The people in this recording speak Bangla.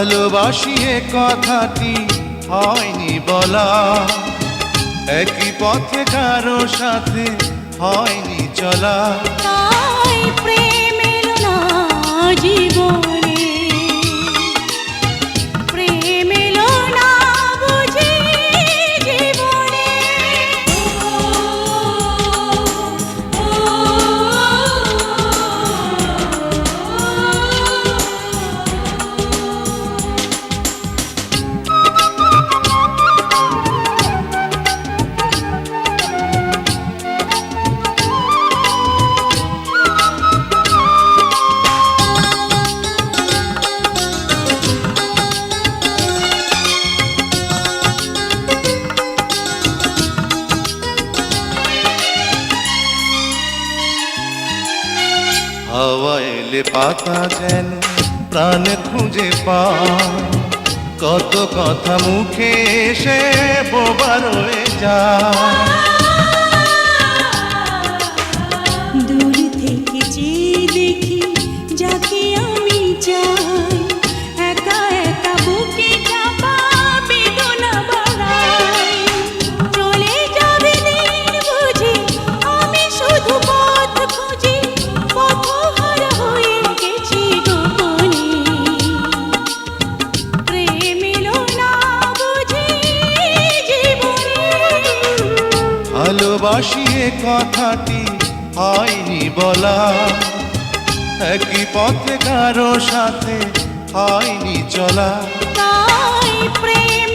ভালোবাসি এ কথাটি হয়নি বলা। একই পথে কারও সাথে হয়নি চলা। প্রেম হাওয়া এলে পাতা যেন প্রাণে খুঁজে পায়। কত কথা মুখে এসে বোবা রয়ে যায়। ভালোবাসি এ কথাটি হয়নি বলা। একই পথে কারও সাথে হয়নি চলা। প্রেম